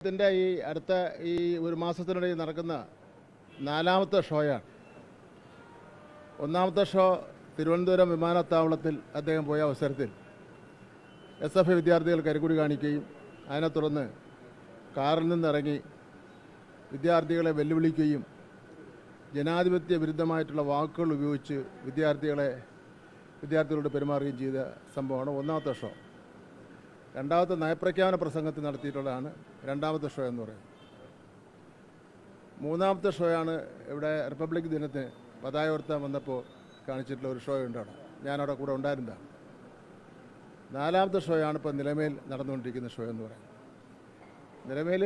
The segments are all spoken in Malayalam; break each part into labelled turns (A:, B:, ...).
A: ഇതിന്റെ ഈ അടുത്ത ഈ ഒരു മാസത്തിനിടയിൽ നടക്കുന്ന നാലാമത്തെ ഷോയാണ്. ഒന്നാമത്തെ ഷോ തിരുവനന്തപുരം വിമാനത്താവളത്തിൽ അദ്ദേഹം പോയ അവസരത്തിൽ എസ് എഫ് ഐ വിദ്യാർത്ഥികൾ കരിക്കുടി കാണിക്കുകയും അതിനെ തുടർന്ന് കാറിൽ നിന്നിറങ്ങി വിദ്യാർത്ഥികളെ വെല്ലുവിളിക്കുകയും ജനാധിപത്യ വിരുദ്ധമായിട്ടുള്ള വാക്കുകൾ ഉപയോഗിച്ച് വിദ്യാർത്ഥികളെ വിദ്യാർത്ഥികളോട് പെരുമാറുകയും ചെയ്ത സംഭവമാണ് ഒന്നാമത്തെ ഷോ. രണ്ടാമത്തെ നയപ്രഖ്യാപന പ്രസംഗത്തിൽ നടത്തിയിട്ടുള്ളതാണ് രണ്ടാമത്തെ ഷോ എന്ന് പറയുന്നത്. മൂന്നാമത്തെ ഷോയാണ് ഇവിടെ റിപ്പബ്ലിക് ദിനത്തിന് പതായ ഉയർത്താൻ വന്നപ്പോൾ കാണിച്ചിട്ടുള്ള ഒരു ഷോ ഉണ്ട് അവിടെ ഞാനവിടെ കൂടെ ഉണ്ടായിരുന്നതാണ് നാലാമത്തെ ഷോയാണ് ഇപ്പോൾ നിലമേൽ നടന്നുകൊണ്ടിരിക്കുന്ന ഷോ എന്ന് പറയുന്നത്. നിലമേൽ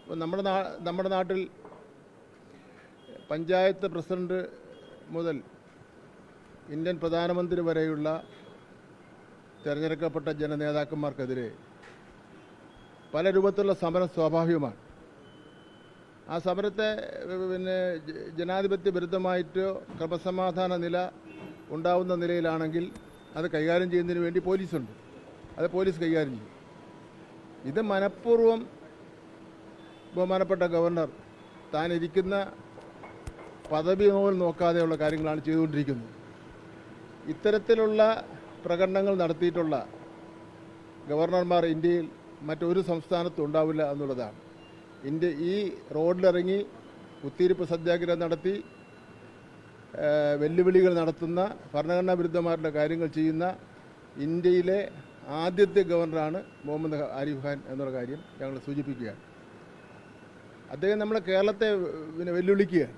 A: ഇപ്പോൾ നമ്മുടെ നാ നമ്മുടെ നാട്ടിൽ പഞ്ചായത്ത് പ്രസിഡന്റ് മുതൽ ഇന്ത്യൻ പ്രധാനമന്ത്രി വരെയുള്ള തിരഞ്ഞെടുക്കപ്പെട്ട ജനനേതാക്കന്മാർക്കെതിരെ പല രൂപത്തിലുള്ള സമരം സ്വാഭാവികമാണ്. ആ സമരത്തെ പിന്നെ ജനാധിപത്യ വിരുദ്ധമായിട്ടോ ക്രമസമാധാന നില ഉണ്ടാവുന്ന നിലയിലാണെങ്കിൽ അത് കൈകാര്യം ചെയ്യുന്നതിന് വേണ്ടി പോലീസുണ്ട്. അത് പോലീസ് കൈകാര്യം ചെയ്യും. ഇത് മനഃപൂർവം ബഹുമാനപ്പെട്ട ഗവർണർ താൻ ഇരിക്കുന്ന പദവി മുതൽ നോക്കാതെയുള്ള കാര്യങ്ങളാണ് ചെയ്തുകൊണ്ടിരിക്കുന്നത്. ഇത്തരത്തിലുള്ള പ്രകടനങ്ങൾ നടത്തിയിട്ടുള്ള ഗവർണർമാർ ഇന്ത്യയിൽ മറ്റൊരു സംസ്ഥാനത്തും ഉണ്ടാവില്ല എന്നുള്ളതാണ്. ഇന്ത്യ ഈ റോഡിലിറങ്ങി കുത്തിയിരിപ്പ് സത്യാഗ്രഹം നടത്തി വെല്ലുവിളികൾ നടത്തുന്ന ഭരണഘടനാ വിരുദ്ധമായിട്ടുള്ള കാര്യങ്ങൾ ചെയ്യുന്ന ഇന്ത്യയിലെ ആദ്യത്തെ ഗവർണറാണ് മുഹമ്മദ് ആരിഫ് ഖാൻ എന്നുള്ള കാര്യം ഞങ്ങൾ സൂചിപ്പിക്കുകയാണ്. അദ്ദേഹം നമ്മളെ കേരളത്തെ പിന്നെ വെല്ലുവിളിക്കുകയാണ്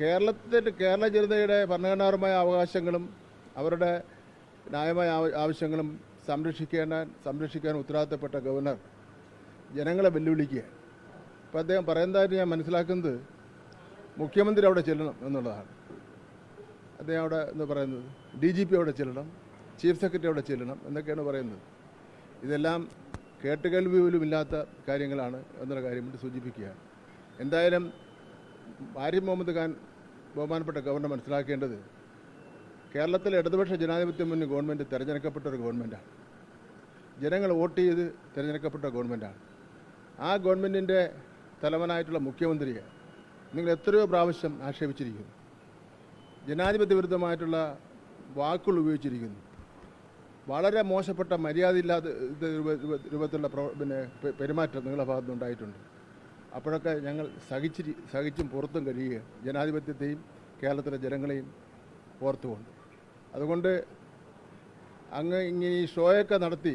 A: കേരളത്തിന്റെ കേരള ജനതയുടെ ഭരണഘടനാപരമായ അവകാശങ്ങളും അവരുടെ ന്യായമായ ആവശ്യങ്ങളും സംരക്ഷിക്കേണ്ട സംരക്ഷിക്കാൻ ഉത്തരവാദിത്തപ്പെട്ട ഗവർണർ ജനങ്ങളെ വെല്ലുവിളിക്കുക. അപ്പോൾ അദ്ദേഹം പറയുന്നതായിട്ട് ഞാൻ മനസ്സിലാക്കുന്നത് മുഖ്യമന്ത്രി അവിടെ ചെല്ലണം എന്നുള്ളതാണ്. അദ്ദേഹം അവിടെ എന്ന് പറയുന്നത്? ഡി ജി പി അവിടെ ചെല്ലണം ചീഫ് സെക്രട്ടറി അവിടെ ചെല്ലണം എന്നൊക്കെയാണ് പറയുന്നത്. ഇതെല്ലാം കേട്ടുകേൾവി പോലും ഇല്ലാത്ത കാര്യങ്ങളാണ് എന്നുള്ള കാര്യം വേണ്ടി സൂചിപ്പിക്കുകയാണ് എന്തായാലും ആരിഫ് മുഹമ്മദ് ഖാൻ ബഹുമാനപ്പെട്ട ഗവർണർ മനസ്സിലാക്കേണ്ടത് കേരളത്തിലെ ഇടതുപക്ഷ ജനാധിപത്യം മുന്നിൽ ഗവൺമെന്റ് തിരഞ്ഞെടുക്കപ്പെട്ട ഒരു ഗവൺമെന്റാണ് ജനങ്ങൾ വോട്ട് ചെയ്ത് തിരഞ്ഞെടുക്കപ്പെട്ട ഗവൺമെന്റാണ് ആ ഗവൺമെന്റിന്റെ തലവനായിട്ടുള്ള മുഖ്യമന്ത്രിയെ നിങ്ങൾ എത്രയോ പ്രാവശ്യം ആക്ഷേപിച്ചിരിക്കുന്നു. ജനാധിപത്യ വിരുദ്ധമായിട്ടുള്ള വാക്കുകൾ ഉപയോഗിച്ചിരിക്കുന്നു. വളരെ മോശപ്പെട്ട മര്യാദയില്ലാത്ത രൂപത്തിലുള്ള പിന്നെ പെരുമാറ്റം നിങ്ങളുടെ ഭാഗത്തുനിന്നുണ്ടായിട്ടുണ്ട് അപ്പോഴൊക്കെ ഞങ്ങൾ സഹിച്ചിരി സഹിച്ചും പുറത്തും കഴിയുക ജനാധിപത്യത്തെയും കേരളത്തിലെ ജനങ്ങളെയും ഓർത്തുകൊണ്ട്. അതുകൊണ്ട് അങ്ങ് ഇങ്ങനെ ഈ ഷോയൊക്കെ നടത്തി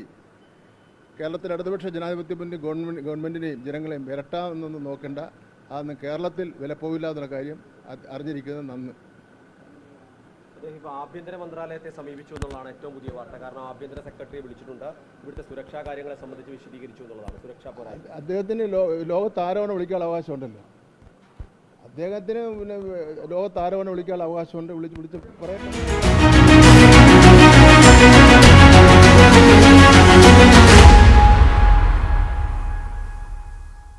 A: കേരളത്തിലെ ഇടതുപക്ഷ ജനാധിപത്യ മുന്നണി ഗവൺമെന്റ് ഗവൺമെന്റിനെയും ജനങ്ങളെയും വിരട്ടാമെന്നൊന്നും നോക്കേണ്ട. അതൊന്നും കേരളത്തിൽ വിലപ്പോവില്ല എന്നുള്ള കാര്യം അറിഞ്ഞിരിക്കുന്നത് നന്ന്.
B: അദ്ദേഹം ഇപ്പോൾ ആഭ്യന്തര മന്ത്രാലയത്തെ സമീപിച്ചു എന്നുള്ളതാണ് ഏറ്റവും പുതിയ വാർത്ത. കാരണം ആഭ്യന്തര സെക്രട്ടറിയെ വിളിച്ചിട്ടുണ്ട്. ഇവിടുത്തെ സുരക്ഷാ കാര്യങ്ങളെ സംബന്ധിച്ച് വിശദീകരിച്ചു എന്നുള്ളതാണ്. സുരക്ഷാ പോരായ്മ.
A: അദ്ദേഹത്തിന് ലോകത്ത് ആരോപണം വിളിക്കാനുള്ള അവകാശമുണ്ടല്ലോ. അദ്ദേഹത്തിന് പിന്നെ ലോകത്താരോണം വിളിക്കാനുള്ള അവകാശമുണ്ട്. വിളിച്ച് വിളിച്ച് പറയട്ടെ.